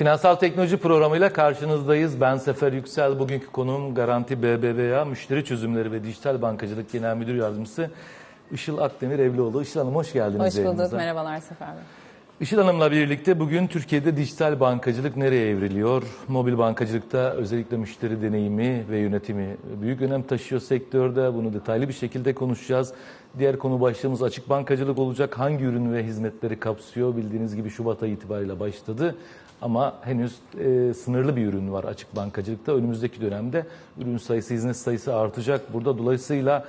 Finansal Teknoloji programıyla karşınızdayız. Ben Sefer Yüksel. Bugünkü konuğum Garanti BBVA Müşteri Çözümleri ve Dijital Bankacılık Genel Müdür Yardımcısı Işıl Akdemir Evlioğlu. Işıl Hanım hoş geldiniz Hoş bulduk. yayınımıza. Merhabalar Sefer Bey. Işıl Hanım'la birlikte bugün Türkiye'de dijital bankacılık nereye evriliyor? Mobil bankacılıkta özellikle müşteri deneyimi ve yönetimi büyük önem taşıyor sektörde. Bunu detaylı bir şekilde konuşacağız. Diğer konu başlığımız açık bankacılık olacak. Hangi ürün ve hizmetleri kapsıyor? Bildiğiniz gibi Şubat ayı itibariyle başladı. Ama henüz e, sınırlı bir ürün var açık bankacılıkta. Önümüzdeki dönemde ürün sayısı, hizmet sayısı artacak. Burada dolayısıyla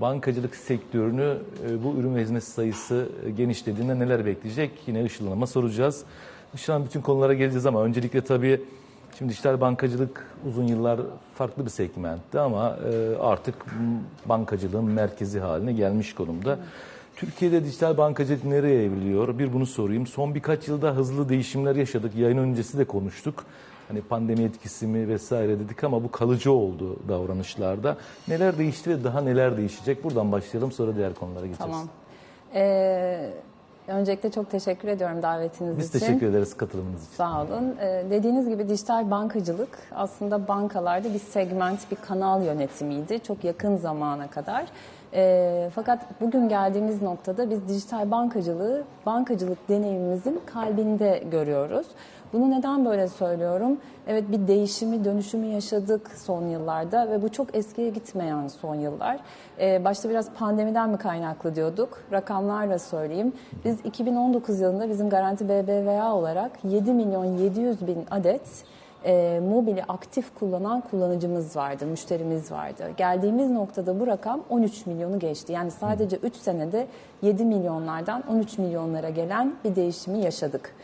bankacılık sektörünü e, bu ürün ve hizmet sayısı e, genişlediğinde neler bekleyecek? Yine Işıl Hanım'a soracağız. Işıl Hanım bütün konulara geleceğiz ama öncelikle tabii şimdi dijital bankacılık uzun yıllar farklı bir segmentti ama e, artık bankacılığın merkezi haline gelmiş konumda. Türkiye'de dijital bankacılık nereye evriliyor? Bir bunu sorayım. Son birkaç yılda hızlı değişimler yaşadık. Yayın öncesi de konuştuk. Hani pandemi etkisi mi vesaire dedik ama bu kalıcı oldu davranışlarda. Neler değişti ve daha neler değişecek? Buradan başlayalım sonra diğer konulara geçeceğiz. Tamam. Ee, öncelikle çok teşekkür ediyorum davetiniz Biz için. teşekkür ederiz katılımınız için. Sağ olun. Ee, dediğiniz gibi dijital bankacılık aslında bankalarda bir segment, bir kanal yönetimiydi çok yakın zamana kadar. Ee, fakat bugün geldiğimiz noktada biz dijital bankacılığı, bankacılık deneyimimizin kalbinde görüyoruz. Bunu neden böyle söylüyorum? Evet bir değişimi, dönüşümü yaşadık son yıllarda ve bu çok eskiye gitmeyen son yıllar. Ee, başta biraz pandemiden mi kaynaklı diyorduk? Rakamlarla söyleyeyim. Biz 2019 yılında bizim Garanti BBVA olarak 7 milyon 700 bin adet e, mobili aktif kullanan kullanıcımız vardı, müşterimiz vardı. Geldiğimiz noktada bu rakam 13 milyonu geçti. Yani sadece 3 senede 7 milyonlardan 13 milyonlara gelen bir değişimi yaşadık.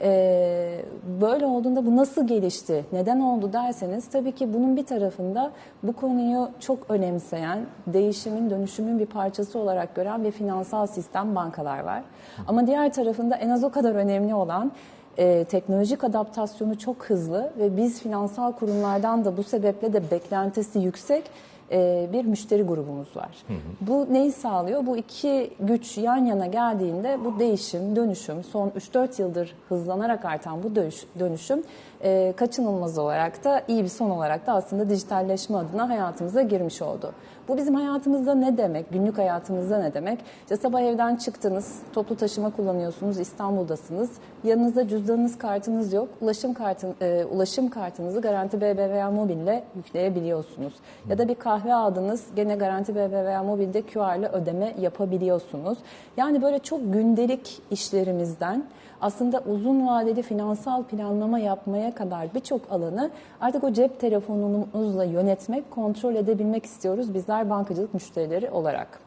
Ee, böyle olduğunda bu nasıl gelişti, neden oldu derseniz tabii ki bunun bir tarafında bu konuyu çok önemseyen, değişimin, dönüşümün bir parçası olarak gören bir finansal sistem bankalar var. Ama diğer tarafında en az o kadar önemli olan e, teknolojik adaptasyonu çok hızlı ve biz finansal kurumlardan da bu sebeple de beklentisi yüksek e, bir müşteri grubumuz var. Bu neyi sağlıyor? Bu iki güç yan yana geldiğinde bu değişim, dönüşüm, son 3-4 yıldır hızlanarak artan bu dönüş, dönüşüm e, kaçınılmaz olarak da iyi bir son olarak da aslında dijitalleşme adına hayatımıza girmiş oldu. Bu bizim hayatımızda ne demek? Günlük hayatımızda ne demek? İşte sabah evden çıktınız, toplu taşıma kullanıyorsunuz, İstanbul'dasınız. Yanınızda cüzdanınız, kartınız yok. Ulaşım kartın, e, ulaşım kartınızı Garanti BBVA Mobil'le yükleyebiliyorsunuz. Ya da bir kahve aldınız, gene Garanti BBVA Mobil'de QR ile ödeme yapabiliyorsunuz. Yani böyle çok gündelik işlerimizden aslında uzun vadeli finansal planlama yapmaya kadar birçok alanı artık o cep telefonumuzla yönetmek, kontrol edebilmek istiyoruz bizler bankacılık müşterileri olarak.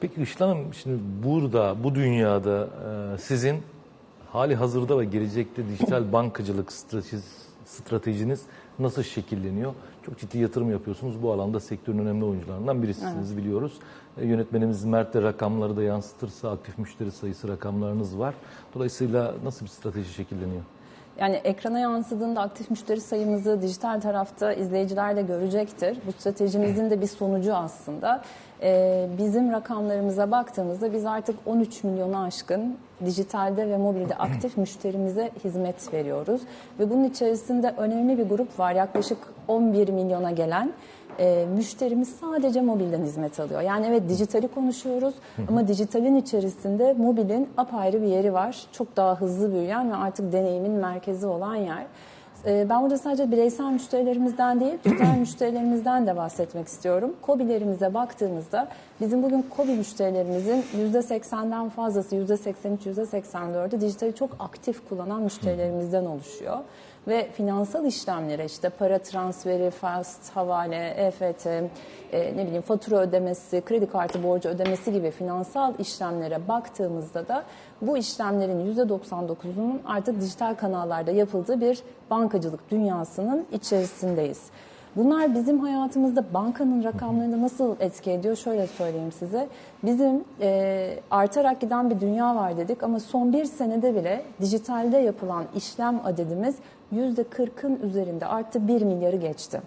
Peki Işıl Hanım şimdi burada, bu dünyada e, sizin hali hazırda ve gelecekte dijital bankacılık stratejiniz, stratejiniz nasıl şekilleniyor? Çok ciddi yatırım yapıyorsunuz. Bu alanda sektörün önemli oyuncularından birisiniz biliyoruz. E, Yönetmenimiz Mert de rakamları da yansıtırsa aktif müşteri sayısı rakamlarınız var. Dolayısıyla nasıl bir strateji şekilleniyor? Yani ekrana yansıdığında aktif müşteri sayımızı dijital tarafta izleyiciler de görecektir. Bu stratejimizin de bir sonucu aslında. Ee, bizim rakamlarımıza baktığımızda biz artık 13 milyona aşkın dijitalde ve mobilde aktif müşterimize hizmet veriyoruz. Ve bunun içerisinde önemli bir grup var. Yaklaşık 11 milyona gelen e, müşterimiz sadece mobilden hizmet alıyor. Yani evet dijitali konuşuyoruz ama dijitalin içerisinde mobilin apayrı bir yeri var. Çok daha hızlı büyüyen ve artık deneyimin merkezi olan yer. E, ben burada sadece bireysel müşterilerimizden değil, tüzel müşterilerimizden de bahsetmek istiyorum. KOBİ'lerimize baktığımızda bizim bugün KOBİ müşterilerimizin %80'den fazlası, %83, %84'ü dijitali çok aktif kullanan müşterilerimizden oluşuyor ve finansal işlemlere işte para transferi, fast, havale, EFT, e, ne bileyim fatura ödemesi, kredi kartı borcu ödemesi gibi finansal işlemlere baktığımızda da bu işlemlerin %99'unun artık dijital kanallarda yapıldığı bir bankacılık dünyasının içerisindeyiz. Bunlar bizim hayatımızda bankanın rakamlarında nasıl etki ediyor? Şöyle söyleyeyim size. Bizim e, artarak giden bir dünya var dedik ama son bir senede bile dijitalde yapılan işlem adedimiz %40'ın üzerinde arttı 1 milyarı geçti.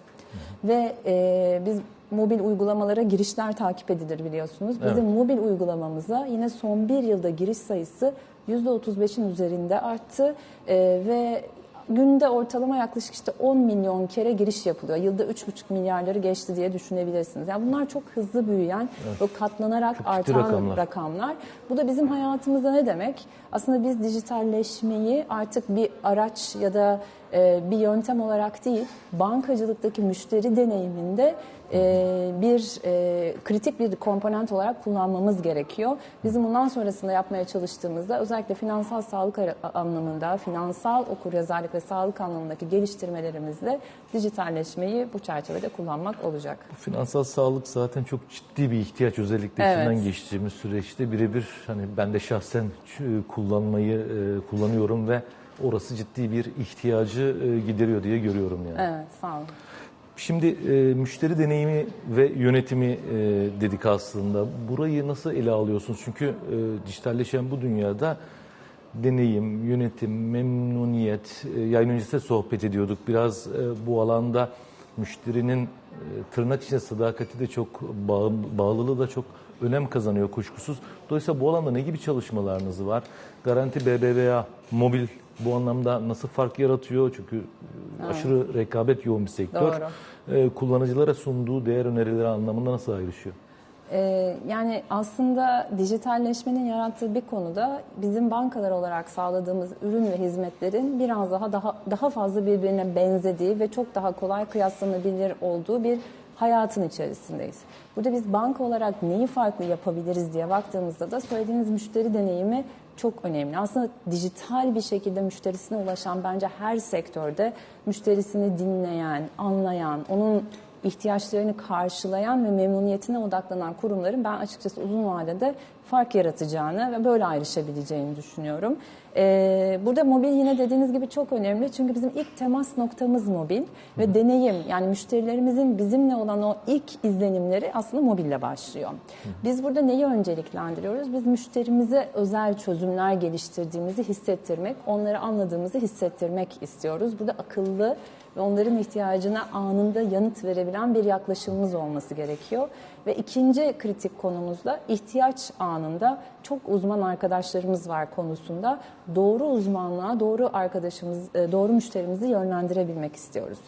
Ve e, biz mobil uygulamalara girişler takip edilir biliyorsunuz. Bizim Evet. mobil uygulamamıza yine son bir yılda giriş sayısı %35'in üzerinde arttı E, ve günde ortalama yaklaşık işte 10 milyon kere giriş yapılıyor. Yılda 3,5 milyarları geçti diye düşünebilirsiniz. Yani bunlar çok hızlı büyüyen ve katlanarak ciddi artan rakamlar. rakamlar. Bu da bizim hayatımızda ne demek? Aslında biz dijitalleşmeyi artık bir araç ya da e, bir yöntem olarak değil, bankacılıktaki müşteri deneyiminde e, bir e, kritik bir komponent olarak kullanmamız gerekiyor. Bizim bundan sonrasında yapmaya çalıştığımızda özellikle finansal sağlık anlamında, finansal okuryazarlık ve sağlık anlamındaki geliştirmelerimizle dijitalleşmeyi bu çerçevede kullanmak olacak. Finansal sağlık zaten çok ciddi bir ihtiyaç özellikle Evet. içinden geçtiğimiz süreçte birebir hani ben de şahsen ç- kullanmayı e, kullanıyorum ve orası ciddi bir ihtiyacı e, gideriyor diye görüyorum yani. Evet, sağ olun. Şimdi e, müşteri deneyimi ve yönetimi e, dedik aslında. Burayı nasıl ele alıyorsunuz? Çünkü e, dijitalleşen bu dünyada deneyim, yönetim, memnuniyet, e, yayın öncesinde sohbet ediyorduk. Biraz e, bu alanda müşterinin e, tırnak içinde sadakati de çok, bağ, bağlılığı da çok önem kazanıyor kuşkusuz. Dolayısıyla bu alanda ne gibi çalışmalarınız var? Garanti BBVA, mobil bu anlamda nasıl fark yaratıyor? Çünkü e, aşırı rekabet yoğun bir sektör. Doğru. E, kullanıcılara sunduğu değer önerileri anlamında nasıl ayrışıyor? Ee, yani aslında dijitalleşmenin yarattığı bir konuda bizim bankalar olarak sağladığımız ürün ve hizmetlerin biraz daha daha daha fazla birbirine benzediği ve çok daha kolay kıyaslanabilir olduğu bir hayatın içerisindeyiz. Burada biz banka olarak neyi farklı yapabiliriz diye baktığımızda da söylediğiniz müşteri deneyimi çok önemli. Aslında dijital bir şekilde müşterisine ulaşan bence her sektörde müşterisini dinleyen, anlayan, onun ihtiyaçlarını karşılayan ve memnuniyetine odaklanan kurumların ben açıkçası uzun vadede fark yaratacağını ve böyle ayrışabileceğini düşünüyorum. Ee, burada mobil yine dediğiniz gibi çok önemli çünkü bizim ilk temas noktamız mobil ve deneyim yani müşterilerimizin bizimle olan o ilk izlenimleri aslında mobille başlıyor. Biz burada neyi önceliklendiriyoruz? Biz müşterimize özel çözümler geliştirdiğimizi hissettirmek, onları anladığımızı hissettirmek istiyoruz. Burada akıllı ve onların ihtiyacına anında yanıt verebilen bir yaklaşımımız olması gerekiyor. Ve ikinci kritik konumuz da ihtiyaç anında çok uzman arkadaşlarımız var konusunda doğru uzmanlığa doğru arkadaşımız, e, doğru müşterimizi yönlendirebilmek istiyoruz.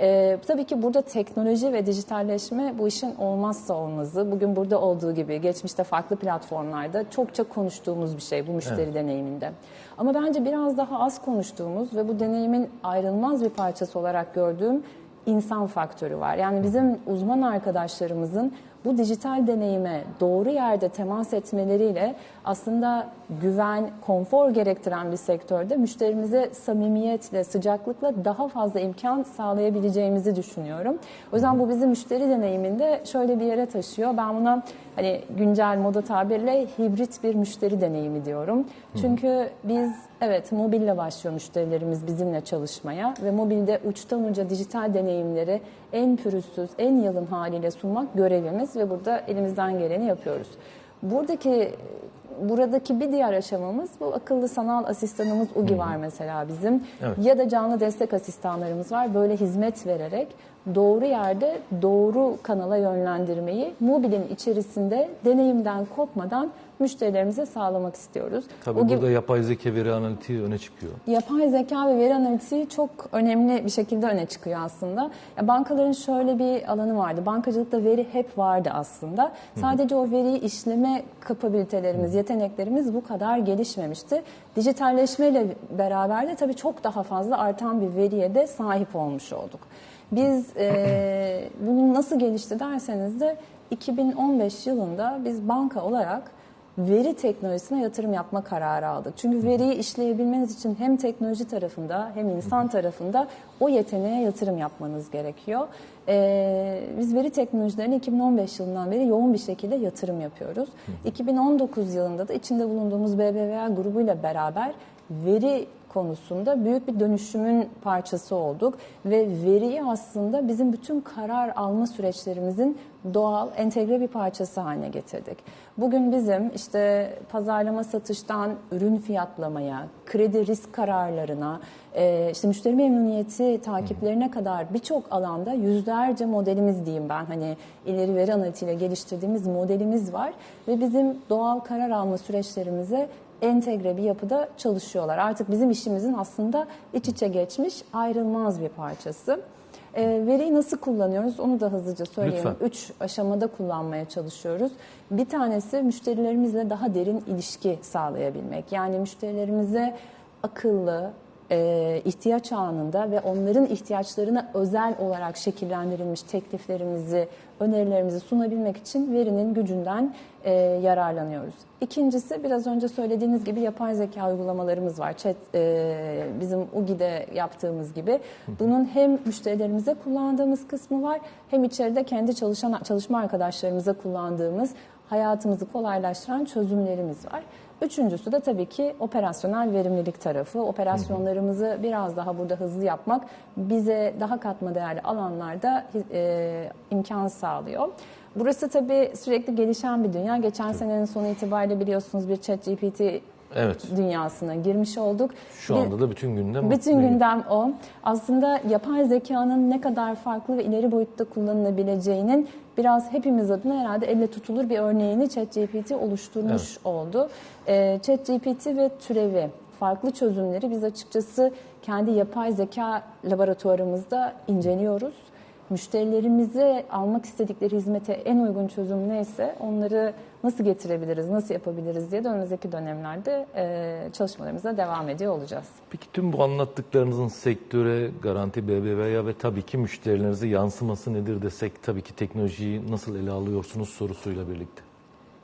Ee, tabii ki burada teknoloji ve dijitalleşme bu işin olmazsa olmazı. Bugün burada olduğu gibi geçmişte farklı platformlarda çokça konuştuğumuz bir şey bu müşteri deneyiminde. Ama bence biraz daha az konuştuğumuz ve bu deneyimin ayrılmaz bir parçası olarak gördüğüm insan faktörü var. Yani bizim uzman arkadaşlarımızın bu dijital deneyime doğru yerde temas etmeleriyle aslında güven, konfor gerektiren bir sektörde müşterimize samimiyetle, sıcaklıkla daha fazla imkan sağlayabileceğimizi düşünüyorum. O yüzden bu bizi müşteri deneyiminde şöyle bir yere taşıyor. Ben buna hani güncel moda tabirle hibrit bir müşteri deneyimi diyorum. Çünkü biz evet mobille başlıyor müşterilerimiz bizimle çalışmaya ve mobilde uçtan uca dijital deneyimleri en pürüzsüz, en yalın haliyle sunmak görevimiz ve burada elimizden geleni yapıyoruz. Buradaki buradaki bir diğer aşamamız bu akıllı sanal asistanımız UGI var mesela bizim. Evet. Ya da canlı destek asistanlarımız var. Böyle hizmet vererek doğru yerde doğru kanala yönlendirmeyi mobilin içerisinde deneyimden kopmadan müşterilerimize sağlamak istiyoruz. Tabii UGI burada yapay zeka veri analitiği öne çıkıyor. Yapay zeka ve veri analitiği çok önemli bir şekilde öne çıkıyor aslında. Ya bankaların şöyle bir alanı vardı. Bankacılıkta veri hep vardı aslında. Sadece o veriyi işleme kapabilitelerimiz, yeteneklerimiz bu kadar gelişmemişti. Dijitalleşmeyle beraber de tabii çok daha fazla artan bir veriye de sahip olmuş olduk. Biz e, bunu nasıl gelişti derseniz de 2015 yılında biz banka olarak veri teknolojisine yatırım yapma kararı aldık. Çünkü veriyi işleyebilmeniz için hem teknoloji tarafında hem insan tarafında o yeteneğe yatırım yapmanız gerekiyor. Ee, biz veri teknolojilerine 2015 yılından beri yoğun bir şekilde yatırım yapıyoruz. 2019 yılında da içinde bulunduğumuz BBVA grubuyla beraber veri konusunda büyük bir dönüşümün parçası olduk. Ve veriyi aslında bizim bütün karar alma süreçlerimizin doğal, entegre bir parçası haline getirdik. Bugün bizim işte pazarlama satıştan ürün fiyatlamaya, kredi risk kararlarına, e, işte müşteri memnuniyeti takiplerine kadar birçok alanda yüzlerce modelimiz diyeyim ben. Hani ileri veri analitiğiyle geliştirdiğimiz modelimiz var. Ve bizim doğal karar alma süreçlerimize entegre bir yapıda çalışıyorlar. Artık bizim işimizin aslında iç içe geçmiş ayrılmaz bir parçası. E, veriyi nasıl kullanıyoruz onu da hızlıca söyleyeyim. Lütfen. Üç aşamada kullanmaya çalışıyoruz. Bir tanesi müşterilerimizle daha derin ilişki sağlayabilmek. Yani müşterilerimize akıllı, e, ihtiyaç anında ve onların ihtiyaçlarına özel olarak şekillendirilmiş tekliflerimizi, önerilerimizi sunabilmek için verinin gücünden e, yararlanıyoruz. İkincisi biraz önce söylediğiniz gibi yapay zeka uygulamalarımız var. Chat, e, bizim UGI'de yaptığımız gibi. Bunun hem müşterilerimize kullandığımız kısmı var hem içeride kendi çalışan çalışma arkadaşlarımıza kullandığımız hayatımızı kolaylaştıran çözümlerimiz var. Üçüncüsü de tabii ki operasyonel verimlilik tarafı. Operasyonlarımızı biraz daha burada hızlı yapmak bize daha katma değerli alanlarda e, imkan sağlıyor. Burası tabii sürekli gelişen bir dünya. Geçen senenin sonu itibariyle biliyorsunuz bir chat GPT Evet. dünyasına girmiş olduk. Şu Bir- anda da bütün gündem. bütün gündem o. Aslında yapay zekanın ne kadar farklı ve ileri boyutta kullanılabileceğinin biraz hepimiz adına herhalde elle tutulur bir örneğini ChatGPT oluşturmuş oldu. Ee, ChatGPT ve türevi farklı çözümleri biz açıkçası kendi yapay zeka laboratuvarımızda inceliyoruz. Müşterilerimize almak istedikleri hizmete en uygun çözüm neyse onları nasıl getirebiliriz, nasıl yapabiliriz diye de önümüzdeki dönemlerde e, çalışmalarımıza devam ediyor olacağız. Peki tüm bu anlattıklarınızın sektöre, Garanti BBVA'ya ve tabii ki müşterilerinize yansıması nedir desek tabii ki teknolojiyi nasıl ele alıyorsunuz sorusuyla birlikte.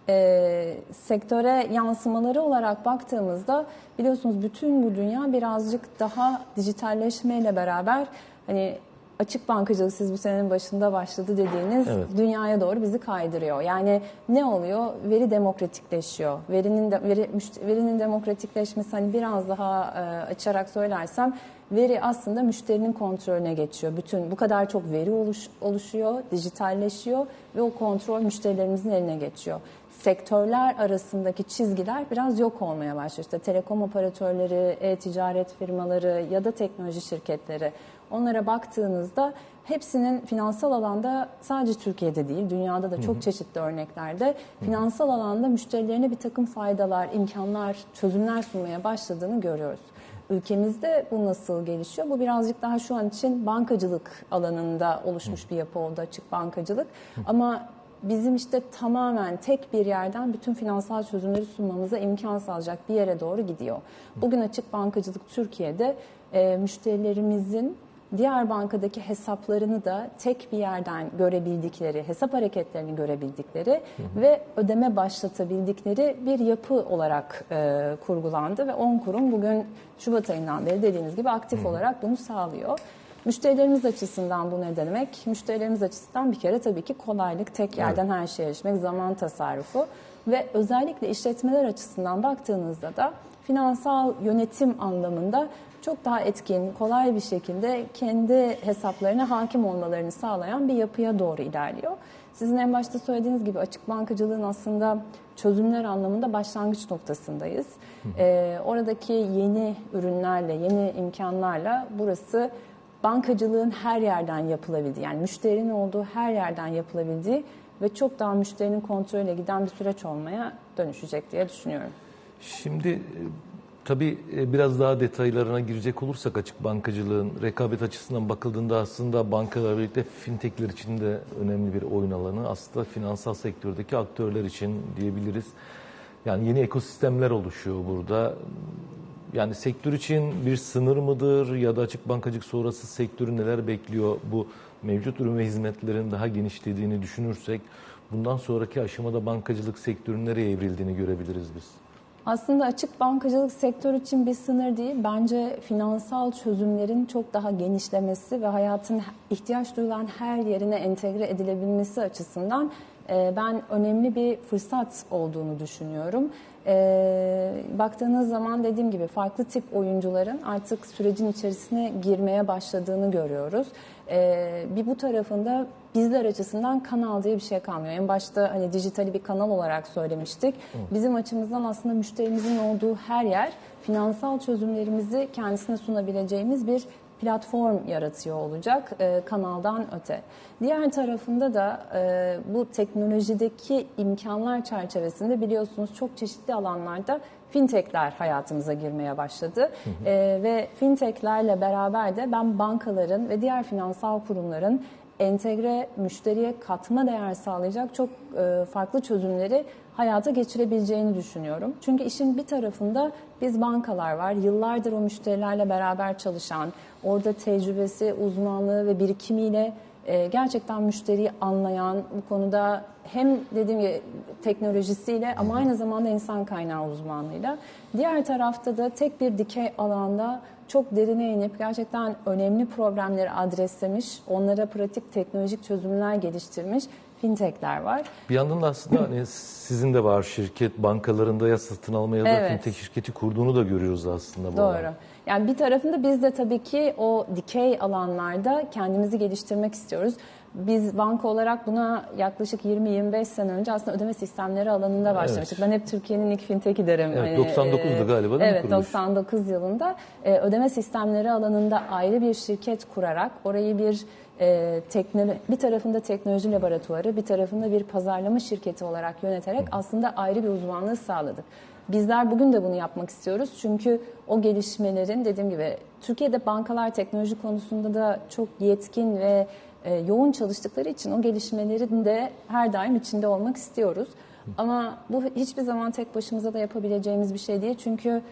e, sektöre yansımaları olarak baktığımızda biliyorsunuz bütün bu dünya birazcık daha dijitalleşmeyle beraber hani açık bankacılık siz bu senenin başında başladı dediğiniz Evet. dünyaya doğru bizi kaydırıyor. Yani ne oluyor? Veri demokratikleşiyor. Verinin de, veri, verinin demokratikleşmesi hani biraz daha e, açarak söylersem veri aslında müşterinin kontrolüne geçiyor. Bütün bu kadar çok veri oluş, oluşuyor, dijitalleşiyor ve o kontrol müşterilerimizin eline geçiyor. Sektörler arasındaki çizgiler biraz yok olmaya başlıyor. İşte telekom operatörleri, e-ticaret firmaları ya da teknoloji şirketleri. Onlara baktığınızda hepsinin finansal alanda sadece Türkiye'de değil, dünyada da çok çeşitli örneklerde finansal alanda müşterilerine bir takım faydalar, imkanlar, çözümler sunmaya başladığını görüyoruz. Ülkemizde bu nasıl gelişiyor? Bu birazcık daha şu an için bankacılık alanında oluşmuş bir yapı oldu, açık bankacılık. Ama bizim işte tamamen tek bir yerden bütün finansal çözümleri sunmamıza imkan sağlayacak bir yere doğru gidiyor. Bugün açık bankacılık Türkiye'de e, müşterilerimizin diğer bankadaki hesaplarını da tek bir yerden görebildikleri, hesap hareketlerini görebildikleri ve ödeme başlatabildikleri bir yapı olarak e, kurgulandı ve 10 kurum bugün Şubat ayından beri dediğiniz gibi aktif olarak bunu sağlıyor. Müşterilerimiz açısından bu ne demek? Müşterilerimiz açısından bir kere tabii ki kolaylık, tek yerden her şeye erişmek, zaman tasarrufu ve özellikle işletmeler açısından baktığınızda da finansal yönetim anlamında çok daha etkin, kolay bir şekilde kendi hesaplarına hakim olmalarını sağlayan bir yapıya doğru ilerliyor. Sizin en başta söylediğiniz gibi açık bankacılığın aslında çözümler anlamında başlangıç noktasındayız. Ee, oradaki yeni ürünlerle, yeni imkanlarla burası bankacılığın her yerden yapılabildiği, yani müşterinin olduğu her yerden yapılabildiği ve çok daha müşterinin kontrolüyle giden bir süreç olmaya dönüşecek diye düşünüyorum. Şimdi e, tabii e, biraz daha detaylarına girecek olursak açık bankacılığın rekabet açısından bakıldığında aslında bankalar birlikte fintechler için de önemli bir oyun alanı. Aslında finansal sektördeki aktörler için diyebiliriz. Yani yeni ekosistemler oluşuyor burada. Yani sektör için bir sınır mıdır ya da açık bankacılık sonrası sektörü neler bekliyor? Bu mevcut ürün ve hizmetlerin daha genişlediğini düşünürsek bundan sonraki aşamada bankacılık sektörünün nereye evrildiğini görebiliriz biz. Aslında açık bankacılık sektör için bir sınır değil. Bence finansal çözümlerin çok daha genişlemesi ve hayatın ihtiyaç duyulan her yerine entegre edilebilmesi açısından e, ben önemli bir fırsat olduğunu düşünüyorum. E, baktığınız zaman dediğim gibi farklı tip oyuncuların artık sürecin içerisine girmeye başladığını görüyoruz. E, bir bu tarafında bizler açısından kanal diye bir şey kalmıyor. En başta hani dijitali bir kanal olarak söylemiştik. Bizim açımızdan aslında müşterimizin olduğu her yer finansal çözümlerimizi kendisine sunabileceğimiz bir platform yaratıyor olacak e, kanaldan öte. Diğer tarafında da e, bu teknolojideki imkanlar çerçevesinde biliyorsunuz çok çeşitli alanlarda fintechler hayatımıza girmeye başladı. Ee, ve fintechlerle beraber de ben bankaların ve diğer finansal kurumların entegre müşteriye katma değer sağlayacak çok e, farklı çözümleri hayata geçirebileceğini düşünüyorum. Çünkü işin bir tarafında biz bankalar var. Yıllardır o müşterilerle beraber çalışan, orada tecrübesi, uzmanlığı ve birikimiyle e, gerçekten müşteriyi anlayan, bu konuda hem dediğim gibi teknolojisiyle ama aynı zamanda insan kaynağı uzmanlığıyla. Diğer tarafta da tek bir dikey alanda çok derine inip gerçekten önemli problemleri adreslemiş, onlara pratik teknolojik çözümler geliştirmiş fintechler var. Bir yandan da aslında hani sizin de var şirket bankalarında ya satın alma ya da Evet. fintech şirketi kurduğunu da görüyoruz aslında. bu Doğru. alanda. Yani bir tarafında biz de tabii ki o dikey alanlarda kendimizi geliştirmek istiyoruz. Biz banka olarak buna yaklaşık 20-25 sene önce aslında ödeme sistemleri alanında başlamıştık. Ben hep Türkiye'nin ilk fintech'i derim. Evet, Hani, 99'du e, galiba değil mi Evet, kuruluş? 99 yılında e, ödeme sistemleri alanında ayrı bir şirket kurarak orayı bir e, teknolo- bir tarafında teknoloji laboratuvarı, bir tarafında bir pazarlama şirketi olarak yöneterek aslında ayrı bir uzmanlığı sağladık. Bizler bugün de bunu yapmak istiyoruz çünkü o gelişmelerin dediğim gibi Türkiye'de bankalar teknoloji konusunda da çok yetkin ve e, yoğun çalıştıkları için o gelişmelerin de her daim içinde olmak istiyoruz. Ama bu hiçbir zaman tek başımıza da yapabileceğimiz bir şey değil çünkü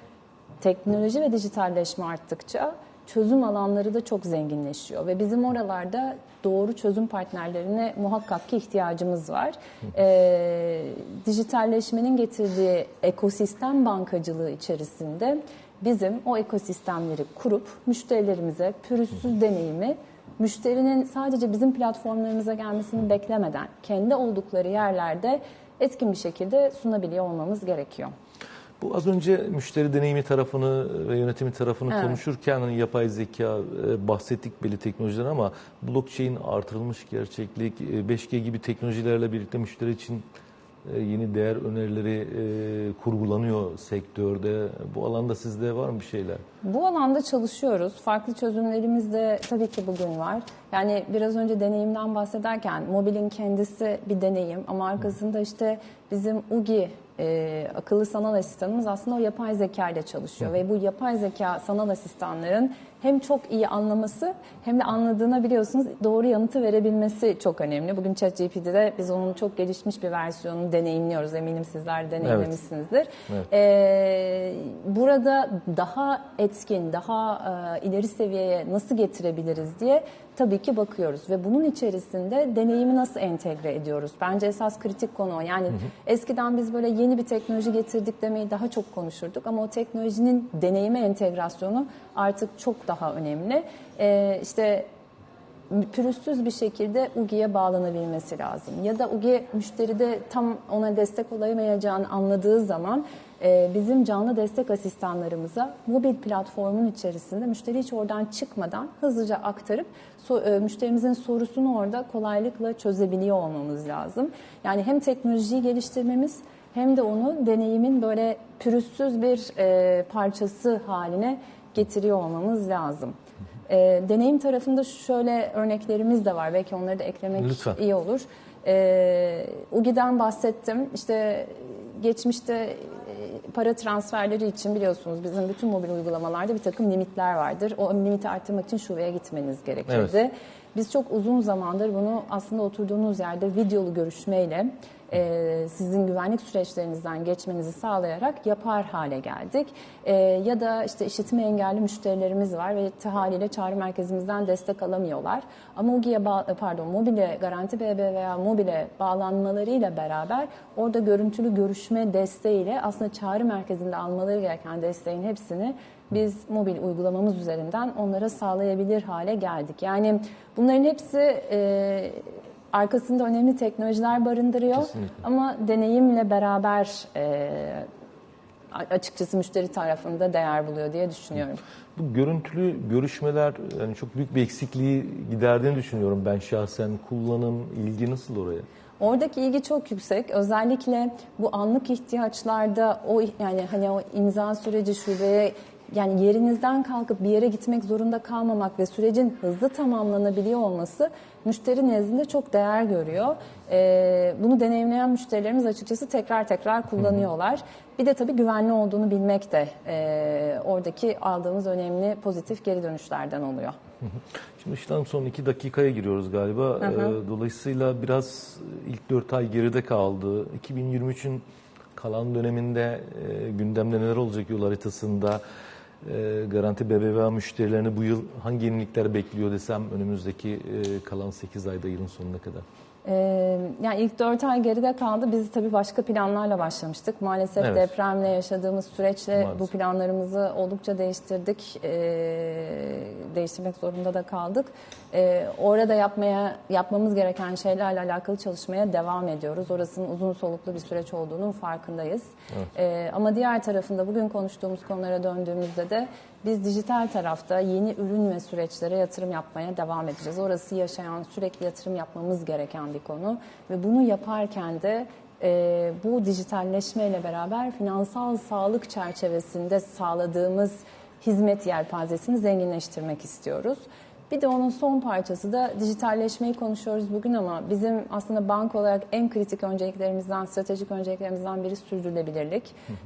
teknoloji ve dijitalleşme arttıkça çözüm alanları da çok zenginleşiyor ve bizim oralarda doğru çözüm partnerlerine muhakkak ki ihtiyacımız var. Ee, dijitalleşmenin getirdiği ekosistem bankacılığı içerisinde bizim o ekosistemleri kurup müşterilerimize pürüzsüz deneyimi müşterinin sadece bizim platformlarımıza gelmesini beklemeden kendi oldukları yerlerde etkin bir şekilde sunabiliyor olmamız gerekiyor. Bu az önce müşteri deneyimi tarafını ve yönetimi tarafını Evet. konuşurken hani yapay zeka e, bahsettik belli teknolojiler ama blockchain artırılmış gerçeklik, e, 5G gibi teknolojilerle birlikte müşteri için e, yeni değer önerileri e, kurgulanıyor sektörde. Bu alanda sizde var mı bir şeyler? Bu alanda çalışıyoruz. Farklı çözümlerimiz de tabii ki bugün var. Yani biraz önce deneyimden bahsederken mobilin kendisi bir deneyim ama arkasında işte bizim UGI e, akıllı sanal asistanımız aslında o yapay zeka ile çalışıyor. Ve bu yapay zeka sanal asistanların hem çok iyi anlaması hem de anladığına biliyorsunuz doğru yanıtı verebilmesi çok önemli. Bugün ChatGPT'de biz onun çok gelişmiş bir versiyonunu deneyimliyoruz. Eminim sizler de deneyimlemişsinizdir. Evet. Ee, burada daha etkin, daha e, ileri seviyeye nasıl getirebiliriz diye tabii ki bakıyoruz ve bunun içerisinde deneyimi nasıl entegre ediyoruz? Bence esas kritik konu o. Yani eskiden biz böyle yeni bir teknoloji getirdik demeyi daha çok konuşurduk ama o teknolojinin deneyime entegrasyonu artık çok daha önemli. Ee, işte pürüzsüz bir şekilde UGI'ye bağlanabilmesi lazım. Ya da UGI müşteride tam ona destek olamayacağını anladığı zaman e, bizim canlı destek asistanlarımıza mobil platformun içerisinde müşteri hiç oradan çıkmadan hızlıca aktarıp so- e, müşterimizin sorusunu orada kolaylıkla çözebiliyor olmamız lazım. Yani hem teknolojiyi geliştirmemiz hem de onu deneyimin böyle pürüzsüz bir e, parçası haline getiriyor olmamız lazım. E, deneyim tarafında şöyle örneklerimiz de var. Belki onları da eklemek Lütfen. iyi olur. E, UGI'den bahsettim. İşte geçmişte e, para transferleri için biliyorsunuz bizim bütün mobil uygulamalarda bir takım limitler vardır. O limiti arttırmak için şubeye gitmeniz gerekirdi. Evet. Biz çok uzun zamandır bunu aslında oturduğunuz yerde videolu görüşmeyle e, sizin güvenlik süreçlerinizden geçmenizi sağlayarak yapar hale geldik. E, ya da işte işitme engelli müşterilerimiz var ve haliyle çağrı merkezimizden destek alamıyorlar. Ama UGI'ye pardon mobile Garanti BB veya mobile bağlanmalarıyla beraber orada görüntülü görüşme desteğiyle aslında çağrı merkezinde almaları gereken desteğin hepsini biz mobil uygulamamız üzerinden onlara sağlayabilir hale geldik. Yani bunların hepsi e, arkasında önemli teknolojiler barındırıyor Kesinlikle. ama deneyimle beraber e, açıkçası müşteri tarafında değer buluyor diye düşünüyorum. Bu görüntülü görüşmeler yani çok büyük bir eksikliği giderdiğini düşünüyorum ben şahsen. Kullanım, ilgi nasıl oraya? Oradaki ilgi çok yüksek. Özellikle bu anlık ihtiyaçlarda o yani hani o imza süreci şubeye yani yerinizden kalkıp bir yere gitmek zorunda kalmamak ve sürecin hızlı tamamlanabiliyor olması müşteri nezdinde çok değer görüyor. E, bunu deneyimleyen müşterilerimiz açıkçası tekrar tekrar kullanıyorlar. Bir de tabii güvenli olduğunu bilmek de e, oradaki aldığımız önemli pozitif geri dönüşlerden oluyor. Şimdi işlem son iki dakikaya giriyoruz galiba. Ee, Dolayısıyla biraz ilk dört ay geride kaldı. 2023'ün kalan döneminde e, gündemde neler olacak yol haritasında? E, Garanti BBVA müşterilerini bu yıl hangi yenilikler bekliyor desem önümüzdeki e, kalan 8 ayda yılın sonuna kadar? Ee, yani ilk 4 ay geride kaldı. Biz tabii başka planlarla başlamıştık. Maalesef Evet. depremle yaşadığımız süreçle Maalesef. bu planlarımızı oldukça değiştirdik. Ee, değiştirmek zorunda da kaldık. Ee, orada yapmaya yapmamız gereken şeylerle alakalı çalışmaya devam ediyoruz. Orasının uzun soluklu bir süreç olduğunun farkındayız. Ee, ama diğer tarafında bugün konuştuğumuz konulara döndüğümüzde de biz dijital tarafta yeni ürün ve süreçlere yatırım yapmaya devam edeceğiz. Orası yaşayan, sürekli yatırım yapmamız gereken bir konu ve bunu yaparken de e, bu dijitalleşmeyle beraber finansal sağlık çerçevesinde sağladığımız hizmet yelpazesini zenginleştirmek istiyoruz. Bir de onun son parçası da dijitalleşmeyi konuşuyoruz bugün ama bizim aslında banka olarak en kritik önceliklerimizden, stratejik önceliklerimizden biri sürdürülebilirlik.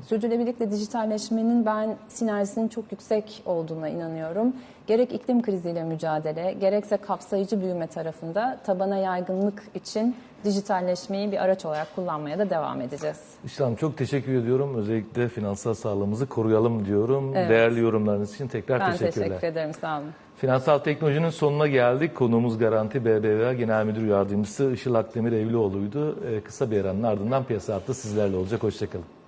Sürdürülebilirlikle dijitalleşmenin ben sinerjisinin çok yüksek olduğuna inanıyorum. Gerek iklim kriziyle mücadele, gerekse kapsayıcı büyüme tarafında tabana yaygınlık için dijitalleşmeyi bir araç olarak kullanmaya da devam edeceğiz. İslam çok teşekkür ediyorum. Özellikle finansal sağlığımızı koruyalım diyorum. Evet. Değerli yorumlarınız için tekrar Ben teşekkürler. teşekkür ederim, sağ olun. Finansal teknolojinin sonuna geldik. Konuğumuz Garanti BBVA Genel Müdür Yardımcısı Işıl Akdemir Evlioğlu'ydu. Ee, kısa bir aranın ardından piyasa hattı sizlerle olacak. Hoşçakalın.